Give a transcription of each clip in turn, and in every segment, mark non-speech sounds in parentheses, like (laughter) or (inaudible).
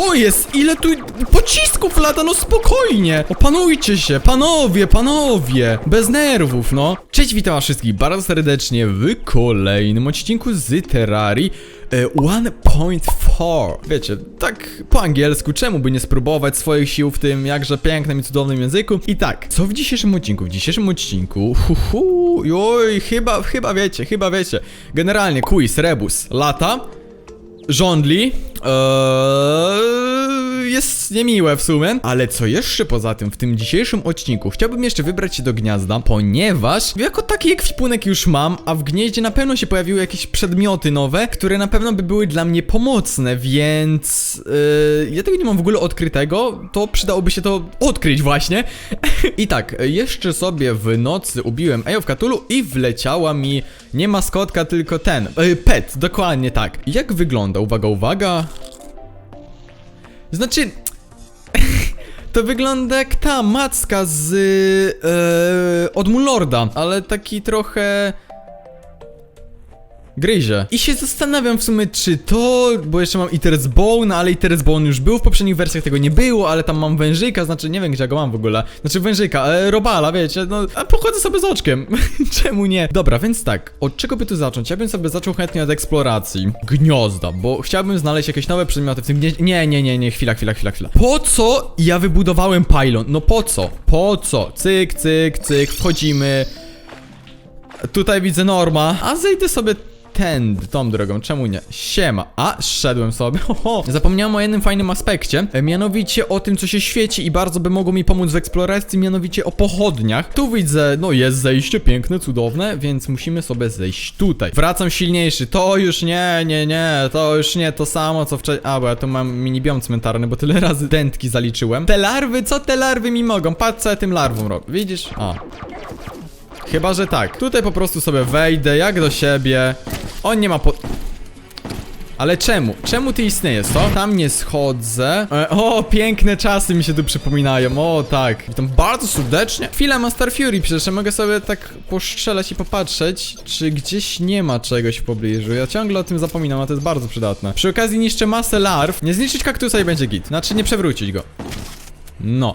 Co jest? Ile tu pocisków lata? No spokojnie! Opanujcie się, panowie, panowie! Bez nerwów, no. Cześć, witam wszystkich bardzo serdecznie w kolejnym odcinku z Terrarii e, 1.4 Wiecie, tak po angielsku, czemu by nie spróbować swoich sił w tym jakże pięknym i cudownym języku? I tak, co w dzisiejszym odcinku? W dzisiejszym odcinku, hu, hu, oj, chyba, chyba wiecie, chyba wiecie. Generalnie quiz, rebus, lata, żądli. Eee, jest niemiłe w sumie. Ale co jeszcze poza tym w tym dzisiejszym odcinku? Chciałbym jeszcze wybrać się do gniazda, ponieważ jako taki ekwipunek już mam, a w gnieździe na pewno się pojawiły jakieś przedmioty nowe, które na pewno by były dla mnie pomocne, więc eee, ja tego nie mam w ogóle odkrytego, to przydałoby się to odkryć właśnie. (laughs) I tak, jeszcze sobie w nocy ubiłem Ejo w Katulu i wleciała mi nie maskotka, tylko ten, e, pet, dokładnie tak. Jak wygląda? Uwaga, uwaga. Znaczy... (laughs) To wygląda jak ta macka z... E, od Mulorda, ale taki trochę... Gryzie. I się zastanawiam w sumie, czy to, bo jeszcze mam Eater's Bone, ale Eater's Bone już był w poprzednich wersjach, tego nie było, ale tam mam wężyka, znaczy nie wiem gdzie ja go mam w ogóle. Znaczy wężyka, e, robala, wiecie, no, a pochodzę sobie z oczkiem. (laughs) Czemu nie? Dobra, więc tak, od czego by tu zacząć? Ja bym sobie zaczął chętnie od eksploracji gniazda, bo chciałbym znaleźć jakieś nowe przedmioty w tym gnieździe. Nie, nie, nie, nie, chwila, chwila, chwila, chwila. Po co ja wybudowałem pylon? No po co? Po co? Cyk, cyk, cyk, wchodzimy. Tutaj widzę Norma, a zejdę sobie tędy, tą drogą, czemu nie? Siema. A, szedłem sobie. (laughs) Oho. Zapomniałem o jednym fajnym aspekcie, e, mianowicie o tym, co się świeci i bardzo by mogło mi pomóc w eksploracji, mianowicie o pochodniach. Tu widzę, no jest zejście piękne, cudowne, więc musimy sobie zejść tutaj. Wracam silniejszy, to już nie, nie, nie, to już nie to samo, co wcześniej. A, bo ja tu mam mini biom cmentarny, bo tyle (laughs) razy dętki zaliczyłem. Te larwy, co te larwy mi mogą? Patrz, co ja tym larwom robię. Widzisz? A, Chyba, że tak. Tutaj po prostu sobie wejdę, jak do siebie. On nie ma po... Ale czemu? Czemu ty istniejesz, co? Tam nie schodzę. E, o, piękne czasy mi się tu przypominają. O, tak. Witam bardzo serdecznie. Chwila, Master Fury, przecież ja mogę sobie tak postrzelać i popatrzeć, czy gdzieś nie ma czegoś w pobliżu. Ja ciągle o tym zapominam, a to jest bardzo przydatne. Przy okazji niszczę masę larw. Nie zniszczyć kaktusa i będzie git. Znaczy, nie przewrócić go. No.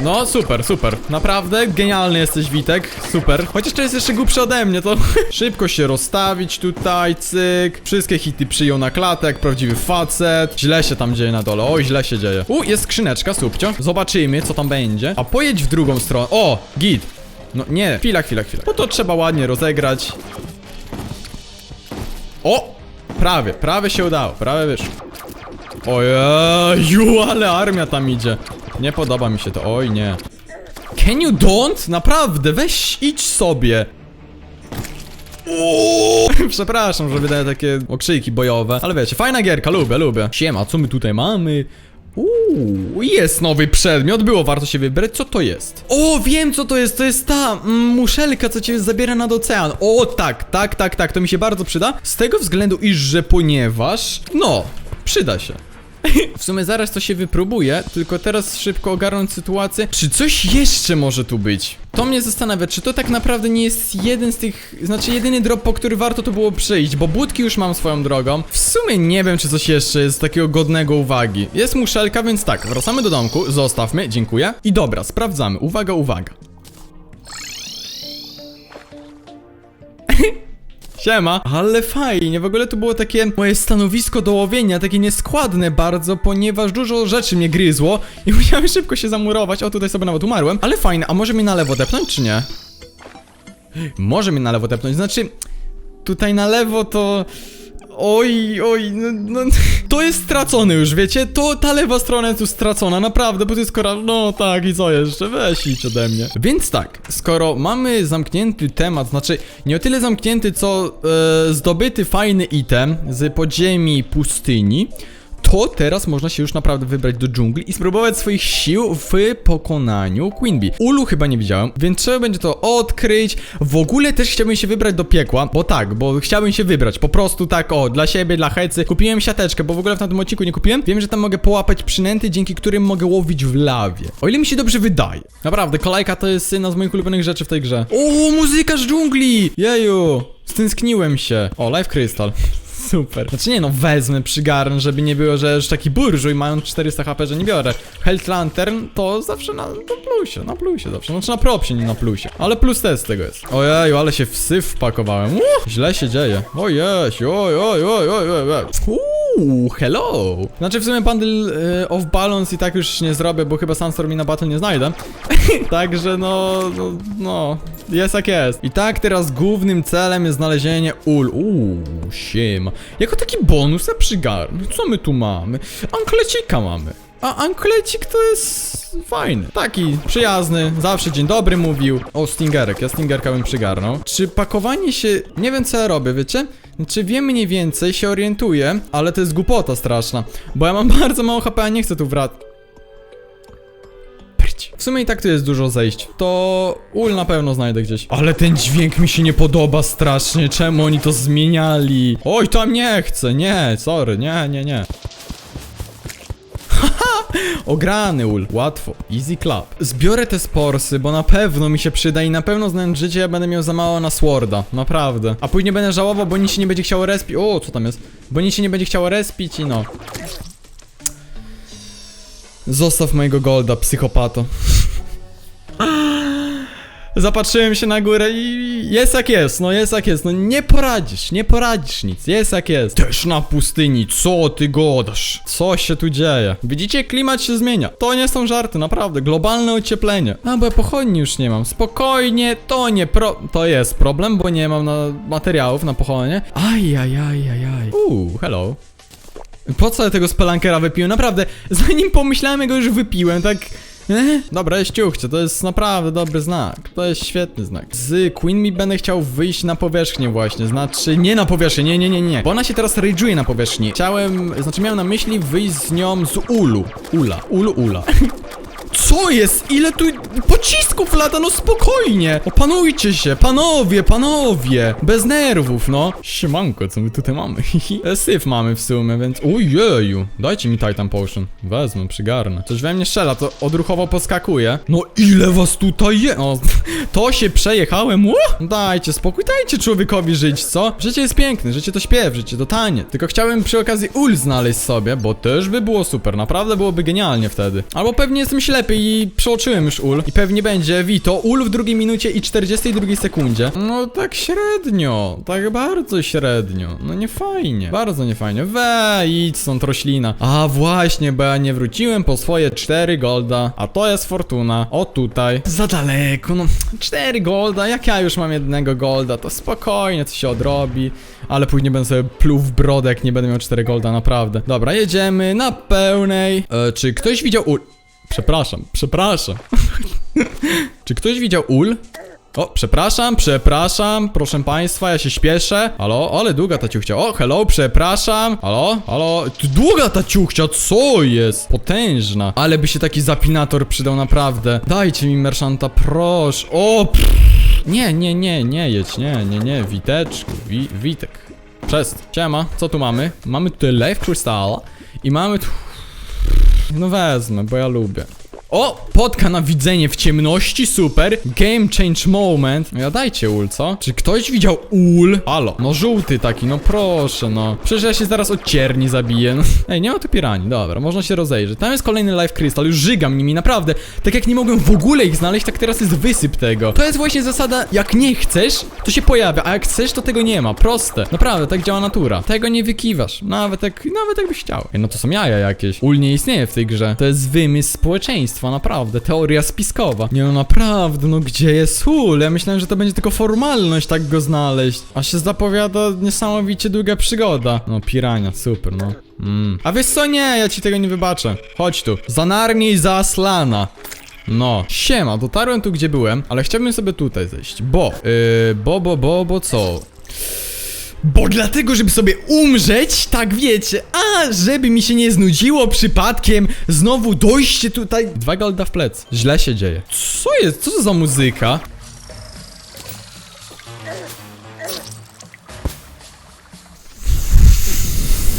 No, super, super. Naprawdę genialny jesteś, Witek. Super. Chociaż to jest jeszcze głupszy ode mnie, to (laughs) szybko się rozstawić tutaj, cyk. Wszystkie hity przyjął na klatę, jak prawdziwy facet. Źle się tam dzieje na dole. Oj, źle się dzieje. U, jest skrzyneczka, subcio. Zobaczymy, co tam będzie. A pojedź w drugą stronę. O, git. No nie, chwila, chwila, chwila. Bo to trzeba ładnie rozegrać. O! Prawie, prawie się udało, prawie wyszło. Ojeju, ale armia tam idzie. Nie podoba mi się to, oj nie. Can you don't? Naprawdę, weź idź sobie. Uuu. (laughs) Przepraszam, że wydaję takie okrzyki bojowe, ale wiecie, fajna gierka, lubię, lubię. Siema, co my tutaj mamy? Uuu, jest nowy przedmiot, było warto się wybrać, co to jest? O, wiem co to jest, to jest ta mm, muszelka, co cię zabiera nad ocean. O, tak, tak, tak, tak, to mi się bardzo przyda. Z tego względu, iż, że ponieważ, no, przyda się. W sumie zaraz to się wypróbuje, tylko teraz szybko ogarnąć sytuację. Czy coś jeszcze może tu być? To mnie zastanawia, czy to tak naprawdę nie jest jeden z tych, znaczy jedyny drop, po który warto tu było przyjść, bo budki już mam swoją drogą. W sumie nie wiem, czy coś jeszcze jest takiego godnego uwagi. Jest muszelka, więc tak, wracamy do domku, zostawmy, dziękuję. I dobra, sprawdzamy, uwaga, uwaga. Siema. Ale fajnie, w ogóle to było takie moje stanowisko do łowienia, takie nieskładne bardzo, ponieważ dużo rzeczy mnie gryzło i (laughs) musiałem szybko się zamurować. O, tutaj sobie nawet umarłem. Ale fajne, a może mnie na lewo depnąć, czy nie? Może mnie na lewo depnąć, znaczy... Tutaj na lewo to... Oj, oj, no, no, (laughs) to jest stracone już, wiecie? To ta lewa strona jest już stracona, naprawdę, bo to jest kora... No tak, i co jeszcze? Weź idź ode mnie. Więc tak, skoro mamy zamknięty temat, znaczy nie o tyle zamknięty, co e, zdobyty fajny item z podziemi pustyni, to teraz można się już naprawdę wybrać do dżungli i spróbować swoich sił w pokonaniu Queen Bee. Ulu chyba nie widziałem, więc trzeba będzie to odkryć. W ogóle też chciałbym się wybrać do piekła, bo tak, bo chciałbym się wybrać, po prostu tak, o, dla siebie, dla hecy. Kupiłem siateczkę, bo w ogóle w tamtym odcinku nie kupiłem. Wiem, że tam mogę połapać przynęty, dzięki którym mogę łowić w lawie. O ile mi się dobrze wydaje. Naprawdę, kolejka to jest jedna z moich ulubionych rzeczy w tej grze. O, muzyka z dżungli! Jeju! Stęskniłem się. O, Life Crystal. Super. Znaczy nie no, wezmę przygarn, żeby nie było, że już taki burżuj mając 400 HP, że nie biorę. Health Lantern to zawsze na, na plusie, na plusie zawsze. Znaczy na propsie, nie na plusie. Ale plus też z tego jest. Ojeju, ale się w syf wpakowałem. Uh, źle się dzieje. Ojeś, oj, oj, oj, oj, oj, oj. Uuu, hello. Znaczy w sumie bundle y, of balance i tak już nie zrobię, bo chyba Sunstorm mi na battle nie znajdę. (laughs) Także no, no, no, jest jak jest. I tak teraz głównym celem jest znalezienie ul. Uuu, siema. Jako taki bonus ja przygarnę. Co my tu mamy? Anklecika mamy. A anklecik to jest fajny. Taki przyjazny, zawsze dzień dobry mówił. O, Stingerek, ja Stingerka bym przygarnął. Czy pakowanie się... Nie wiem co ja robię, wiecie? Czy wiem mniej więcej, się orientuję, ale to jest głupota straszna. Bo ja mam (laughs) bardzo mało HP, a nie chcę tu wracać. W sumie i tak tu jest dużo zejść. To ul na pewno znajdę gdzieś. Ale ten dźwięk mi się nie podoba strasznie. Czemu oni to zmieniali? Oj, tam nie chcę. Nie, sorry. Nie, nie, nie. (laughs) Ograny ul. Łatwo. Easy clap. Zbiorę te sporsy, bo na pewno mi się przyda i na pewno znając życie ja będę miał za mało na sworda. Naprawdę. A później będę żałował, bo nic się nie będzie chciało respić. O, co tam jest? Bo nic się nie będzie chciało respić i no. Zostaw mojego golda, psychopato. (gasps) Zapatrzyłem się na górę i jest jak jest, no jest jak jest, no nie poradzisz, nie poradzisz nic, jest jak jest. Też na pustyni, co ty godasz? Co się tu dzieje? Widzicie, klimat się zmienia. To nie są żarty, naprawdę, globalne ocieplenie. A, bo ja pochodni już nie mam, spokojnie, to nie pro... To jest problem, bo nie mam na materiałów na pochodnie. Aj, aj, aj, aj, aj. Uuu, hello. Po co ja tego spelankera wypiłem? Naprawdę, zanim pomyślałem, ja go już wypiłem, tak... Eh? Dobra, jest ciuchcie, to jest naprawdę dobry znak. To jest świetny znak. Z Queen mi będę chciał wyjść na powierzchnię właśnie, znaczy nie na powierzchnię, nie, nie, nie, nie. Bo ona się teraz rage'uje na powierzchni. Chciałem, znaczy miałem na myśli wyjść z nią z Ulu. Ula, Ulu, Ula. Co jest? Ile tu pocisków lata? No spokojnie! Opanujcie się, panowie, panowie! Bez nerwów, no. Siemanko, co my tutaj mamy? E, Syf mamy w sumie, więc... Ojeju, dajcie mi Titan Potion. Wezmę, przygarnę. Coś we mnie strzela, to odruchowo poskakuje. No ile was tutaj je... O, (laughs) to się przejechałem, o! Dajcie spokój, dajcie człowiekowi żyć, co? Życie jest piękne, życie to śpiew, życie to tanie. Tylko chciałem przy okazji ul znaleźć sobie, bo też by było super, naprawdę byłoby genialnie wtedy. Albo pewnie jestem ślepy i przeoczyłem już ul. I pewnie będzie Vito, ul w drugiej minucie i 42 sekundzie. No tak średnio, tak bardzo średnio. No nie fajnie, bardzo nie fajnie. We, idź stąd roślina. A właśnie, bo ja nie wróciłem po swoje 4 golda, a to jest fortuna. O tutaj. Za daleko, no 4 golda, jak ja już mam jednego golda, to spokojnie, to się odrobi. Ale później będę sobie pluł w brodę, jak nie będę miał 4 golda, naprawdę. Dobra, jedziemy na pełnej. E, czy ktoś widział ul... Przepraszam, przepraszam. (laughs) Czy ktoś widział ul? O, przepraszam, przepraszam, proszę państwa, ja się śpieszę. Halo, ale długa ta ciuchcia. O, hello, przepraszam. Halo, halo, długa ta ciuchcia, co jest? Potężna. Ale by się taki zapinator przydał naprawdę. Dajcie mi merchanta, proszę. O, pff. Nie, nie, nie, nie jedź, nie, nie, nie, Witeczku, wi, Witek. Przest. Siema, co tu mamy? Mamy tutaj Life Crystal i mamy tu... No wezmę, bo ja lubię. O! Podka na widzenie w ciemności, super. Game change moment. No ja dajcie ul, co? Czy ktoś widział ul? Halo. No żółty taki, no proszę, no. Przecież ja się zaraz od cierni zabiję. No. (laughs) Ej, nie ma tu pirani, dobra, można się rozejrzeć. Tam jest kolejny life crystal, już żygam nimi, naprawdę. Tak jak nie mogłem w ogóle ich znaleźć, tak teraz jest wysyp tego. To jest właśnie zasada, jak nie chcesz, to się pojawia, a jak chcesz, to tego nie ma. Proste. Naprawdę, tak działa natura. Tego nie wykiwasz. Nawet jak, nawet jakbyś chciał. Ej, no to są jaja jakieś. Ul nie istnieje w tej grze. To jest wymysł społeczeństwa, naprawdę. Teoria spiskowa. Nie no, naprawdę, no gdzie jest ul? Ja myślałem, że to będzie tylko formalność tak go znaleźć. A się zapowiada niesamowicie długa przygoda. No, pirania, super, no. Mm. A wiesz co, nie, ja ci tego nie wybaczę. Chodź tu. Zanarnij za Aslana. No, siema, dotarłem tu gdzie byłem, ale chciałbym sobie tutaj zejść, bo, yy, bo, bo, bo, bo co? Bo dlatego, żeby sobie umrzeć, tak wiecie, a żeby mi się nie znudziło przypadkiem znowu dojście tutaj. Dwa golda w plec. Źle się dzieje. Co jest? Co to za muzyka?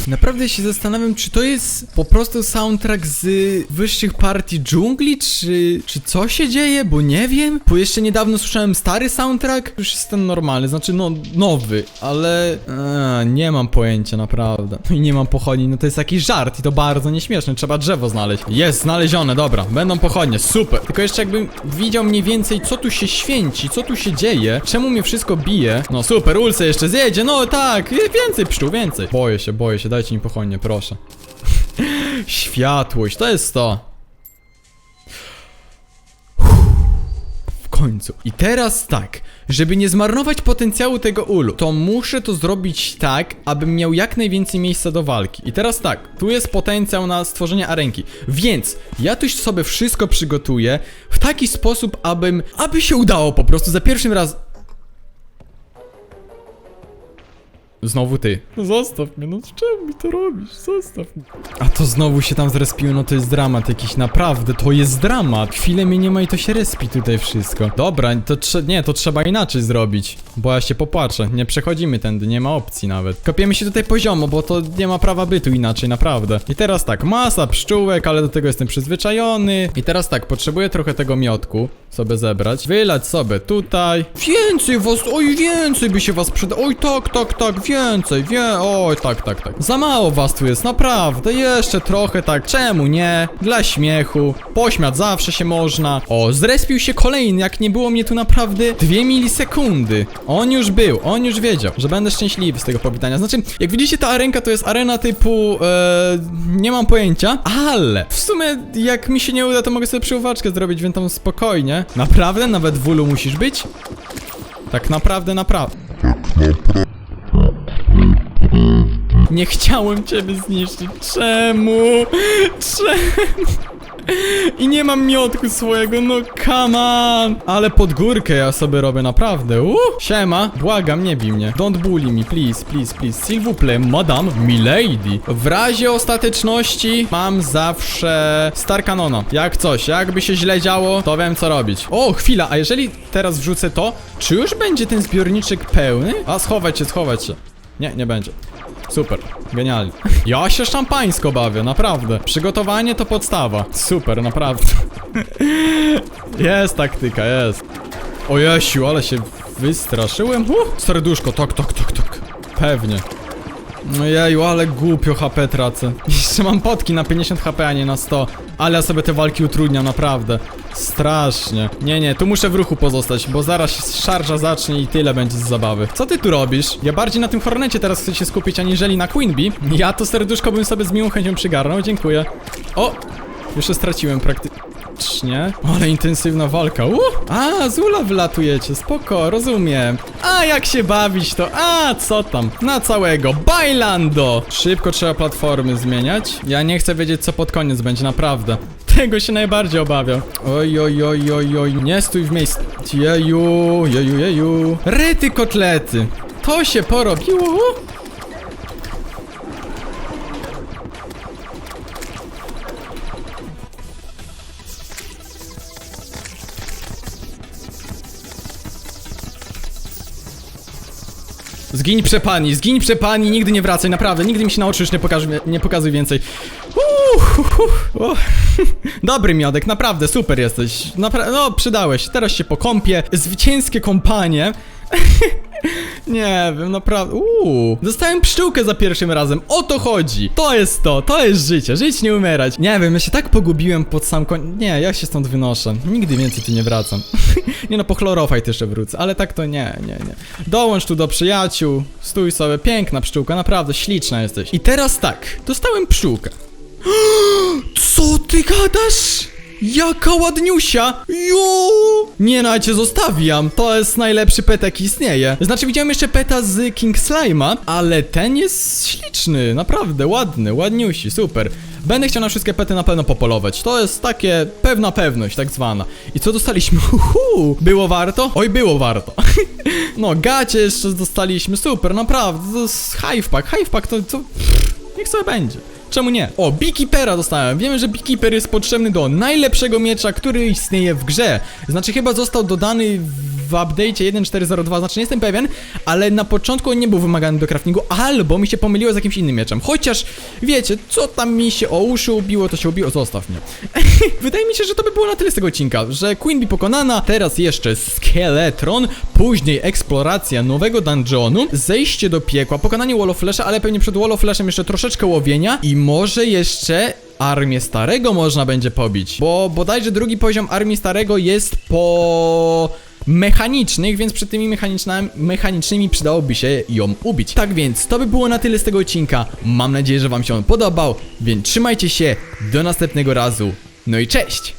Naprawdę się zastanawiam, czy to jest po prostu soundtrack z wyższych partii dżungli, czy, czy co się dzieje, bo nie wiem. Bo jeszcze niedawno słyszałem stary soundtrack, już jest ten normalny, znaczy no nowy, ale eee, nie mam pojęcia naprawdę. No i nie mam pochodni, no to jest jakiś żart i to bardzo nieśmieszne, trzeba drzewo znaleźć. Jest, znalezione, dobra, będą pochodnie, super. Tylko jeszcze jakbym widział mniej więcej, co tu się święci, co tu się dzieje, czemu mnie wszystko bije. No super, Ulce jeszcze zjedzie, no tak, więcej pszczół, więcej. Boję się, boję się, dajcie mi proszę. (laughs) Światłość, to jest to. W końcu. I teraz tak, żeby nie zmarnować potencjału tego ulu, to muszę to zrobić tak, abym miał jak najwięcej miejsca do walki. I teraz tak, tu jest potencjał na stworzenie arenki. Więc ja tu sobie wszystko przygotuję w taki sposób, abym, aby się udało po prostu za pierwszym razem. Znowu ty. No zostaw mnie, no czemu mi to robisz? Zostaw mnie. A to znowu się tam zrespiło, no to jest dramat jakiś, naprawdę, to jest dramat. Chwilę mnie nie ma i to się respi tutaj wszystko. Dobra, to trze- nie, to trzeba inaczej zrobić, bo ja się popłaczę. Nie przechodzimy tędy, nie ma opcji nawet. Kopiemy się tutaj poziomo, bo to nie ma prawa bytu inaczej, naprawdę. I teraz tak, masa pszczółek, ale do tego jestem przyzwyczajony. I teraz tak, potrzebuję trochę tego miotku sobie zebrać. Wylać sobie tutaj. Więcej was, oj więcej by się was przyda. Oj tak, tak, tak, więcej, wie, oj tak, tak, tak. Za mało was tu jest, naprawdę, jeszcze trochę tak. Czemu nie? Dla śmiechu. Pośmiać zawsze się można. O, zrespił się kolejny, jak nie było mnie tu naprawdę dwie milisekundy. On już był, on już wiedział, że będę szczęśliwy z tego powitania. Znaczy, jak widzicie, ta arenka to jest arena typu, e, nie mam pojęcia, ale w sumie jak mi się nie uda, to mogę sobie przyuwaczkę zrobić, więc tam spokojnie. Naprawdę? Nawet w ulu musisz być? Tak naprawdę, naprawdę. Nie chciałem ciebie zniszczyć. Czemu? Czemu? I nie mam miotku swojego, no come on. Ale pod górkę ja sobie robię, naprawdę. Uh, siema, błagam, nie bij mnie. Don't bully me, please, please, please. S'il vous plaît, madame, milady. W razie ostateczności mam zawsze Star Canona. Jak coś, jakby się źle działo, to wiem co robić. O, chwila, a jeżeli teraz wrzucę to, czy już będzie ten zbiorniczek pełny? A, schować się, schować się. Nie, nie będzie. Super, genialnie. Ja się szampańsko bawię, naprawdę. Przygotowanie to podstawa. Super, naprawdę. (laughs) Jest taktyka, jest. O Jesiu, ale się wystraszyłem. Uh, serduszko, tak, tak, tak, tak. Pewnie. No jeju, ale głupio HP tracę. (laughs) Jeszcze mam potki na 50 HP, a nie na 100. Ale ja sobie te walki utrudniam, naprawdę. Strasznie. Nie, nie, tu muszę w ruchu pozostać, bo zaraz szarża zacznie i tyle będzie z zabawy. Co ty tu robisz? Ja bardziej na tym Hornecie teraz chcę się skupić, aniżeli na Queen Bee. Ja to serduszko bym sobie z miłą chęcią przygarnął, dziękuję. O! Jeszcze straciłem praktycznie. Ale intensywna walka. Uh! A, z ula wylatujecie, spoko, rozumiem. A, jak się bawić to? A, co tam? Na całego. Bailando! Szybko trzeba platformy zmieniać. Ja nie chcę wiedzieć, co pod koniec będzie, naprawdę. Tego się najbardziej obawiam. Oj, oj, oj, oj, oj. Nie stój w miejscu. Jeju, jeju, jeju. Ryty kotlety. To się porobiło. Zgiń przepani, zgiń przepani, nigdy nie wracaj, naprawdę, nigdy mi się na oczy już nie, pokaż, nie pokazuj więcej. Uuu, hu, hu, hu. Dobry miodek, naprawdę, super jesteś. Napra no, przydałeś, teraz się pokąpię. Zwycięskie kompanie. (laughs) Nie wiem, naprawdę. Uuu. Dostałem pszczółkę za pierwszym razem. O to chodzi. To jest to. To jest życie. Żyć nie umierać. Nie wiem, ja się tak pogubiłem pod sam koń. Nie, ja się stąd wynoszę. Nigdy więcej tu nie wracam. (laughs) nie no, po chlorofajt jeszcze wrócę, ale tak to nie, nie, nie. Dołącz tu do przyjaciół. Stój sobie. Piękna pszczółka, naprawdę śliczna jesteś. I teraz tak. Dostałem pszczółkę. (gasps) Co ty gadasz? Jaka ładniusia! Jo! Nie no, ja cię zostawiam. To jest najlepszy pet, jaki istnieje. Znaczy, widziałem jeszcze peta z King Slime'a, ale ten jest śliczny, naprawdę ładny, ładniusi, super. Będę chciał na wszystkie pety na pewno popolować. To jest takie pewna pewność, tak zwana. I co dostaliśmy? (laughs) Uhu, było warto? Oj, było warto. (laughs) no, gacie jeszcze dostaliśmy, super, naprawdę. To jest Hive Pack. Hive Pack to, to niech sobie będzie. Czemu nie? O, Beekeepera dostałem. Wiemy, że Beekeeper jest potrzebny do najlepszego miecza, który istnieje w grze. Znaczy chyba został dodany w update'cie 1.4.02, znaczy nie jestem pewien, ale na początku on nie był wymagany do craftingu, albo mi się pomyliło z jakimś innym mieczem. Chociaż, wiecie, co tam mi się o uszy ubiło, to się ubiło, zostaw mnie. (laughs) Wydaje mi się, że to by było na tyle z tego odcinka, że Queen Bee pokonana, teraz jeszcze Skeletron, później eksploracja nowego dungeonu, zejście do piekła, pokonanie Wall of Flesha, ale pewnie przed Wall of Flashem jeszcze troszeczkę łowienia i może jeszcze armię starego można będzie pobić, bo bodajże drugi poziom armii starego jest po mechanicznych, więc przed tymi mechanicznymi przydałoby się ją ubić. Tak więc, to by było na tyle z tego odcinka. Mam nadzieję, że wam się on podobał, więc trzymajcie się, do następnego razu. No i cześć!